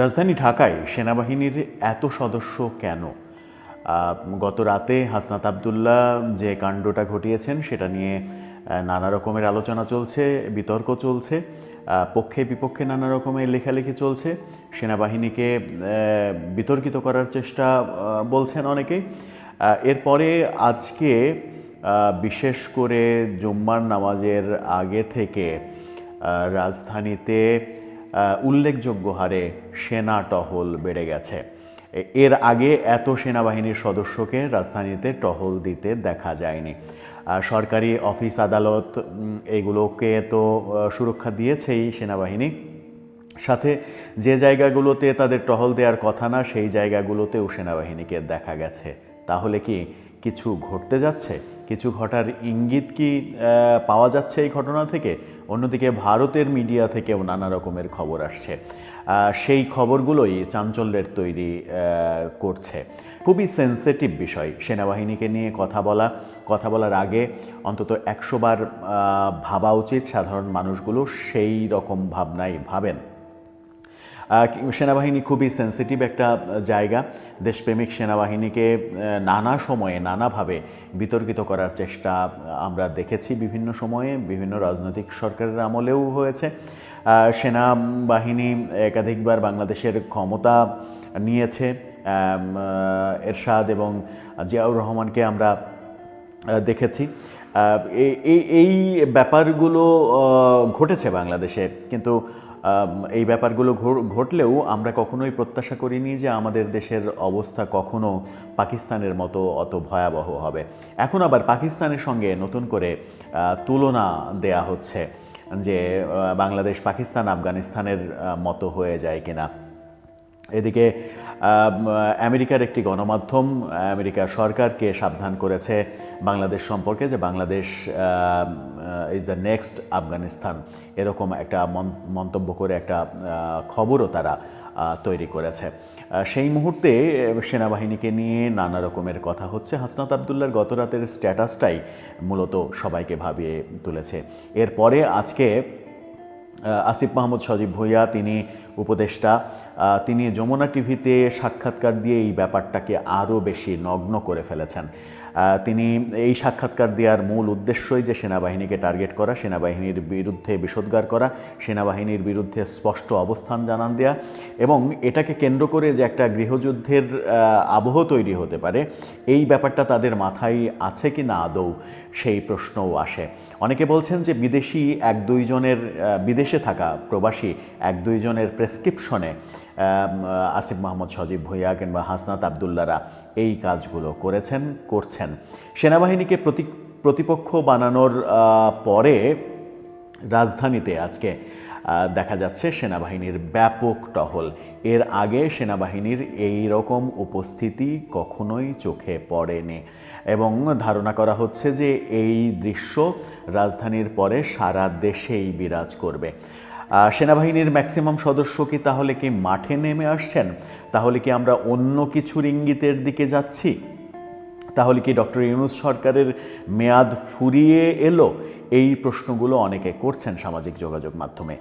রাজধানী ঢাকায় সেনাবাহিনীর এত সদস্য কেন? গত রাতে হাসনাত আবদুল্লাহ যে কাণ্ডটা ঘটিয়েছেন সেটা নিয়ে নানা রকমের আলোচনা চলছে, বিতর্ক চলছে পক্ষে বিপক্ষে নানা রকমের লেখালেখি চলছে। সেনাবাহিনীকে বিতর্কিত করার চেষ্টা বলছেন অনেকেই। এরপরে আজকে বিশেষ করে জুম্মার নামাজের আগে থেকে রাজধানীতে উল্লেখযোগ্য হারে সেনা টহল বেড়ে গেছে। এর আগে এত সেনাবাহিনীর সদস্যকে রাজধানীতে টহল দিতে দেখা যায়নি। সরকারি অফিস আদালত এগুলোকে তো সুরক্ষা দিয়েছেই সেনাবাহিনী। সাথে যে জায়গাগুলোতে তাদের টহল দেওয়ার কথা না, সেই জায়গাগুলোতেও সেনাবাহিনীকে দেখা গেছে। তাহলে কি কিছু ঘটতে যাচ্ছে? কিছু ঘটার ইঙ্গিত কি পাওয়া যাচ্ছে এই ঘটনা থেকে? অন্যদিকে ভারতের মিডিয়া থেকেও নানা রকমের খবর আসছে। সেই খবরগুলোই চাঞ্চল্যের তৈরি করছে। খুবই সেন্সিটিভ বিষয় সেনাবাহিনীকে নিয়ে কথা বলা। কথা বলার আগে অন্তত একশোবার ভাবা উচিত সাধারণ মানুষগুলো সেই রকম ভাবনাই ভাবেন। সেনাবাহিনী খুবই সেন্সিটিভ একটা জায়গা। দেশপ্রেমিক সেনাবাহিনীকে নানা সময়ে, নানাভাবে বিতর্কিত করার চেষ্টা আমরা দেখেছি বিভিন্ন সময়ে, বিভিন্ন রাজনৈতিক সরকারের আমলেও হয়েছে। সেনাবাহিনী একাধিকবার বাংলাদেশের ক্ষমতা নিয়েছে। এরশাদ এবং জিয়াউর রহমানকে আমরা দেখেছি। এই- ব্যাপারগুলো ঘটেছে বাংলাদেশে। কিন্তু এই ব্যাপারগুলো ঘটলেও আমরা কখনোই প্রত্যাশা করিনি যে আমাদের দেশের অবস্থা কখনো পাকিস্তানের মতো অত ভয়াবহ হবে। এখন আবার পাকিস্তানের সঙ্গে নতুন করে তুলনা দেয়া হচ্ছে যে বাংলাদেশ পাকিস্তান আফগানিস্তানের মতো হয়ে যায় কিনা। এদিকে আমেরিকার একটি গণমাধ্যম, আমেরিকার সরকারকে সাবধান করেছে বাংলাদেশ সম্পর্কে যে Bangladesh is the next Afghanistan. এরকম একটা মন্তব্য করে একটা খবরও তারা তৈরি করেছে। সেই মুহূর্তে সেনাবাহিনীকে নিয়ে নানা রকমের কথা হচ্ছে। হাসনাত আবদুল্লার গত রাতের স্ট্যাটাসটাই মূলত সবাইকে ভাবিয়ে তুলেছে। এরপরে আজকে আসিফ মাহমুদ সজীব ভুইয়া, তিনি উপদেষ্টা তিনি যমুনা টিভিতে সাক্ষাৎকার দিয়ে এই ব্যাপারটাকে আরও বেশি নগ্ন করে ফেলেছেন। তিনি এই সাক্ষাৎকার দেওয়ার মূল উদ্দেশ্যই যে সেনাবাহিনীকে টার্গেট করা, সেনাবাহিনীর বিরুদ্ধে বিষোদ্গার করা, সেনাবাহিনীর বিরুদ্ধে স্পষ্ট অবস্থান জানান দেয়া এবং এটাকে কেন্দ্র করে যে একটা গৃহযুদ্ধের আবহ তৈরি হতে পারে, এই ব্যাপারটা তাদের মাথায় আছে কি না আদৌ? সেই প্রশ্নও আসে। অনেকে বলছেন যে বিদেশি এক দুইজনের বিদেশে থাকা প্রবাসী এক দুইজনের প্রেসক্রিপশনে আসিফ মাহমুদ সজীব ভুইয়া কিংবা হাসনাত আবদুল্লারা এই কাজগুলো করেছেন, করছেন। সেনাবাহিনীকে প্রতি, প্রতিপক্ষ বানানোর পরে রাজধানীতে আজকে দেখা যাচ্ছে সেনাবাহিনীর ব্যাপক টহল। এর আগে সেনাবাহিনীর এই রকম উপস্থিতি কখনোই চোখে পড়েনি। এবং ধারণা করা হচ্ছে যে এই দৃশ্য রাজধানীর পরে সারা দেশেই বিরাজ করবে। সেনাবাহিনীর ম্যাক্সিমাম সদস্য কি তাহলে কি মাঠে নেমে আসছেন? তাহলে কি আমরা অন্য কিছুর ইঙ্গিতের দিকে যাচ্ছি? তাহলে কি ডক্টর ইউনুস সরকারের মেয়াদ ফুরিয়ে এলো? এই প্রশ্নগুলো অনেকে করছেন সামাজিক যোগাযোগ মাধ্যমে।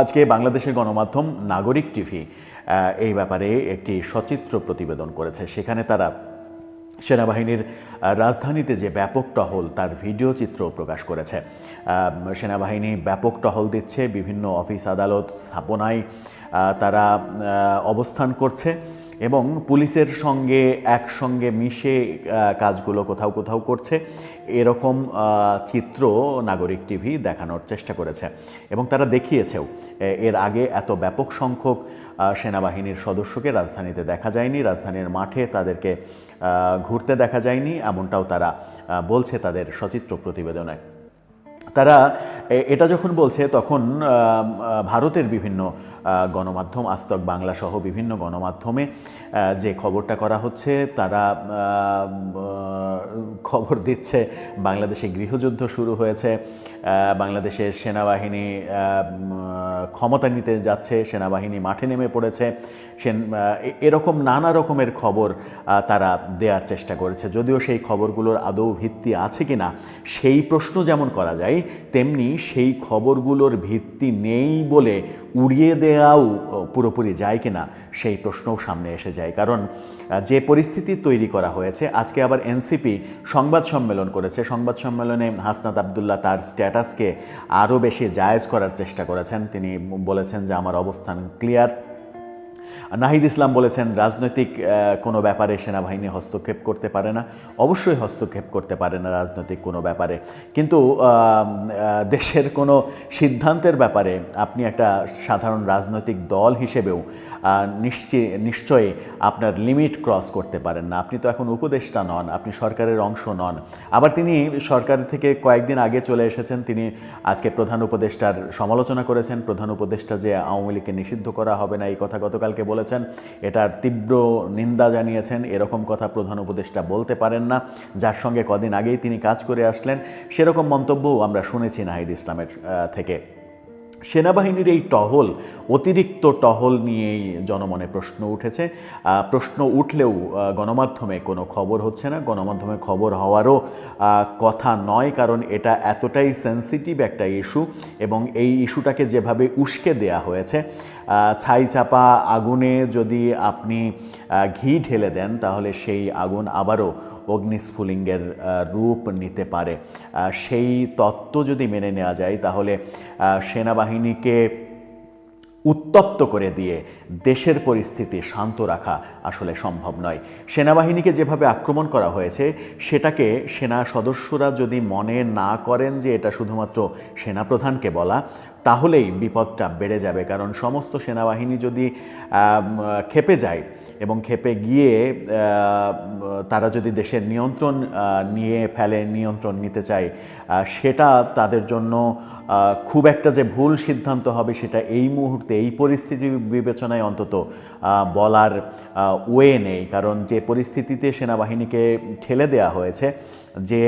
আজকে বাংলাদেশের গণমাধ্যম নাগরিক টিভি এই ব্যাপারে একটি সচিত্র প্রতিবেদন করেছে। সেখানে তারা সেনাবাহিনীর রাজধানীতে যে ব্যাপক টহল, তার ভিডিও চিত্র প্রকাশ করেছে। সেনাবাহিনী ব্যাপক টহল দিচ্ছে, বিভিন্ন অফিস আদালত, স্থাপনায় তারা অবস্থান করছে। এবং পুলিশের সঙ্গে একসঙ্গে মিশে কাজগুলো কোথাও কোথাও করছে। এরকম চিত্র নাগরিক টিভি দেখানোর চেষ্টা করেছে এবং তারা দেখিয়েছেও। এর আগে এত ব্যাপক সংখ্যক সেনাবাহিনীর সদস্যকে রাজধানীতে দেখা যায়নি, রাজধানীর মাঠে তাদেরকে ঘুরতে দেখা যায়নি, এমনটাও তারা বলছে তাদের সচিত্র প্রতিবেদনে। তারা এটা যখন বলছে তখন ভারতের বিভিন্ন গণমাধ্যম আস্তক বাংলা সহ বিভিন্ন গণমাধ্যমে যে খবরটা করা হচ্ছে, তারা খবর দিচ্ছে, বাংলাদেশে গৃহযুদ্ধ শুরু হয়েছে বাংলাদেশের সেনাবাহিনী ক্ষমতা নিতে যাচ্ছে, সেনাবাহিনী মাঠে নেমে পড়েছে, সেন এরকম নানা রকমের খবর তারা দেওয়ার চেষ্টা করেছে, যদিও সেই খবরগুলোর আদৌ ভিত্তি আছে কি না সেই প্রশ্ন যেমন করা যায় তেমনি সেই খবরগুলোর ভিত্তি নেই বলে উড়িয়ে দেওয়াও পুরোপুরি যায় কিনা সেই প্রশ্নও সামনে এসে যায়। কারণ যে পরিস্থিতি তৈরি করা হয়েছে, আজকে আবার এনসিপি সংবাদ সম্মেলন করেছে। সংবাদ সম্মেলনে হাসনাত আবদুল্লাহ তার স্ট্যাটাসকে আরও বেশি জায়েজ করার চেষ্টা করেছেন। তিনি বলেছেন যে, আমার অবস্থান ক্লিয়ার। নাহিদ ইসলাম বলেছেন, রাজনৈতিক কোনো ব্যাপারে সেনাবাহিনী হস্তক্ষেপ করতে পারে না। অবশ্যই হস্তক্ষেপ করতে পারে না রাজনৈতিক কোনো ব্যাপারে। কিন্তু দেশের কোনো সিদ্ধান্তের ব্যাপারে আপনি একটা সাধারণ রাজনৈতিক দল হিসেবেও নিশ্চয় নিশ্চয়ই আপনার লিমিট ক্রস করতে পারেন না। আপনি তো এখন উপদেষ্টা নন, আপনি সরকারের অংশ নন। আবার তিনি সরকার থেকে কয়েকদিন আগে চলে এসেছেন, তিনি আজকে প্রধান উপদেষ্টার সমালোচনা করেছেন। প্রধান উপদেষ্টা যে আওয়ামী লীগকে নিষিদ্ধ করা হবে না, এই কথা গতকালকে বলেছেন। এটার তীব্র নিন্দা জানিয়েছেন, এরকম কথা প্রধান উপদেষ্টা বলতে পারেন না। যার সঙ্গে কদিন আগেই তিনি কাজ করে আসলেন। সেরকম মন্তব্যও আমরা শুনেছি নাহিদ ইসলামের থেকে। সেনাবাহিনীর এই টহল, অতিরিক্ত টহল নিয়েই জনমনে প্রশ্ন উঠেছে। প্রশ্ন উঠলেও গণমাধ্যমে কোনো খবর হচ্ছে না। গণমাধ্যমে খবর হওয়ারও কথা নয়, কারণ এটা এতটাই সেন্সিটিভ একটা ইস্যু এবং এই ইস্যুটাকে যেভাবে উস্কে দেয়া হয়েছে ছাই চাপা আগুনে যদি আপনি ঘি ঢেলে দেন, তাহলে সেই আগুন আবারও অগ্নিস্ফুলিঙ্গের রূপ নিতে পারে। সেই তত্ত্ব যদি মেনে নেওয়া যায়, তাহলে সেনাবাহিনীকে উত্তপ্ত করে দিয়ে দেশের পরিস্থিতি শান্ত রাখা আসলে সম্ভব নয়। সেনাবাহিনীকে যেভাবে আক্রমণ করা হয়েছে, সেটাকে সেনা সদস্যরা যদি মনে না করেন যে এটা শুধুমাত্র সেনাপ্রধানকে বলা, তাহলেই বিপদটা বেড়ে যাবে। কারণ সমস্ত সেনাবাহিনী যদি খেপে যায় এবং খেপে গিয়ে তারা যদি দেশের নিয়ন্ত্রণ নিয়ে ফেলে নিয়ন্ত্রণ নিতে চায় সেটা তাদের জন্য খুব একটা যে ভুল সিদ্ধান্ত হবে সেটা এই মুহূর্তে, এই পরিস্থিতি বিবেচনায় অন্তত বলার ওয়ে নেই। কারণ যে পরিস্থিতিতে সেনাবাহিনীকে ঠেলে দেওয়া হয়েছে, যে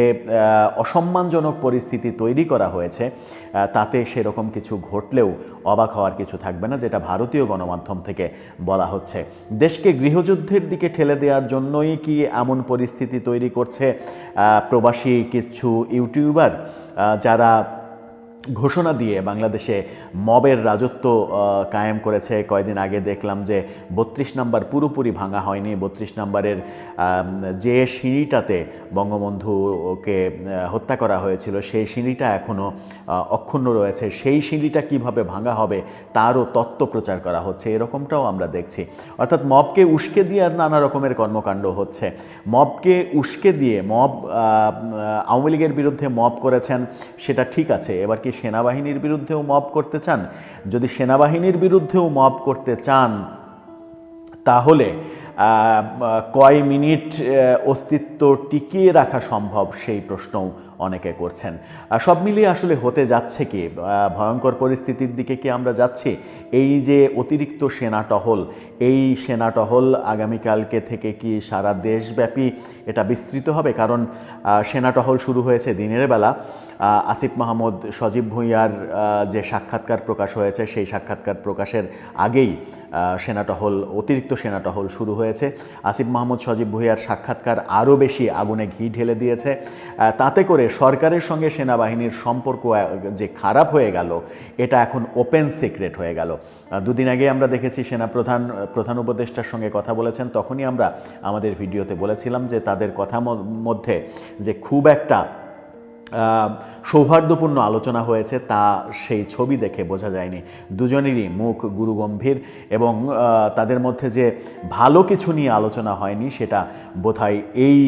অসম্মানজনক পরিস্থিতি তৈরি করা হয়েছে তাতে সেরকম কিছু ঘটলেও অবাক হওয়ার কিছু থাকবে না, যেটা ভারতীয় গণমাধ্যম থেকে বলা হচ্ছে। দেশকে গৃহযুদ্ধের দিকে ঠেলে দেওয়ার জন্যই কি এমন পরিস্থিতি তৈরি করছে? প্রবাসী কিছু ইউটিউবার যারা ঘোষণা দিয়ে বাংলাদেশে মবের রাজত্ব কায়েম করেছে। কয়দিন আগে দেখলাম যে বত্রিশ নাম্বার পুরোপুরি ভাঙা হয়নি। বত্রিশ নাম্বারের যে সিঁড়িটাতে বঙ্গবন্ধুকে হত্যা করা হয়েছিল, সেই সিঁড়িটা এখনও অক্ষুণ্ণ রয়েছে। সেই সিঁড়িটা কীভাবে ভাঙা হবে তারও তত্ত্ব প্রচার করা হচ্ছে। এরকমটাও আমরা দেখছি। অর্থাৎ মবকে উস্কে দিয়ে আর নানা রকমের কর্মকাণ্ড হচ্ছে। মবকে উস্কে দিয়ে, মব আওয়ামী লীগের বিরুদ্ধে মব করেছেন, সেটা ঠিক আছে। এবার কি সেনাবাহিনীর বিরুদ্ধেও মব করতে চান? যদি সেনাবাহিনীর বিরুদ্ধেও মব করতে চান, তাহলে কয় মিনিট অস্তিত্ব টিকিয়ে রাখা সম্ভব সেই প্রশ্নও অনেকে করছেন। সব মিলিয়ে আসলে হতে যাচ্ছে কি? ভয়ঙ্কর পরিস্থিতির দিকে কি আমরা যাচ্ছি? এই যে অতিরিক্ত সেনা টহল, এই সেনা টহল আগামীকালকে থেকে কি সারা দেশব্যাপী এটা বিস্তৃত হবে? কারণ সেনা টহল শুরু হয়েছে দিনের বেলা। আসিফ মাহমুদ, সজীব ভুঁইয়ার যে সাক্ষাৎকার প্রকাশ হয়েছে, সেই সাক্ষাৎকার প্রকাশের আগেই সেনা টহল, অতিরিক্ত সেনা টহল শুরু হয়েছে। আসিফ মাহমুদ, সজীব ভুঁইয়ার সাক্ষাৎকার আরও বেশি আগুনে ঘি ঢেলে দিয়েছে। তাতে করে সরকারের সঙ্গে সেনাবাহিনীর সম্পর্ক যে খারাপ হয়ে গেল, এটা এখন ওপেন সিক্রেট হয়ে গেল। দুদিন আগে আমরা দেখেছি সেনাপ্রধান প্রধান উপদেষ্টার সঙ্গে কথা বলেছেন, তখনই আমরা আমাদের ভিডিওতে বলেছিলাম যে তাদের কথা মধ্যে যে খুব একটা সৌহার্দ্যপূর্ণ আলোচনা হয়েছে, তা সেই ছবি দেখে বোঝা যায়নি। দুজনেরই মুখ গুরুগম্ভীর এবং তাদের মধ্যে যে ভালো কিছু নিয়ে আলোচনা হয়নি, সেটা বোধহয় এই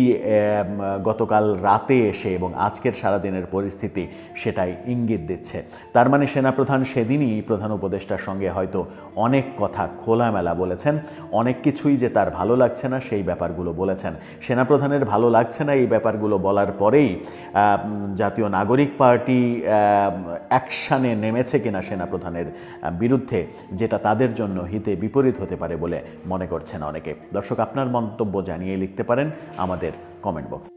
গতকাল রাতে এসে এবং আজকের সারাদিনের পরিস্থিতি সেটাই ইঙ্গিত দিচ্ছে। তার মানে সেনাপ্রধান সেদিনই প্রধান উপদেষ্টার সঙ্গে হয়তো অনেক কথা খোলামেলা বলেছেন। অনেক কিছুই যে তার ভালো লাগছে না, সেই ব্যাপারগুলো বলেছেন। সেনাপ্রধানের ভালো লাগছে না এই ব্যাপারগুলো বলার পরেই জাতীয় নাগরিক পার্টি অ্যাকশানে নেমেছে কিনা সেনাপ্রধানের প্রধানের বিরুদ্ধে, যেটা তাদের জন্য হিতে বিপরীত হতে পারে বলে মনে করছেন অনেকে। দর্শক, আপনার মন্তব্য জানিয়ে লিখতে পারেন আমাদের কমেন্ট বক্স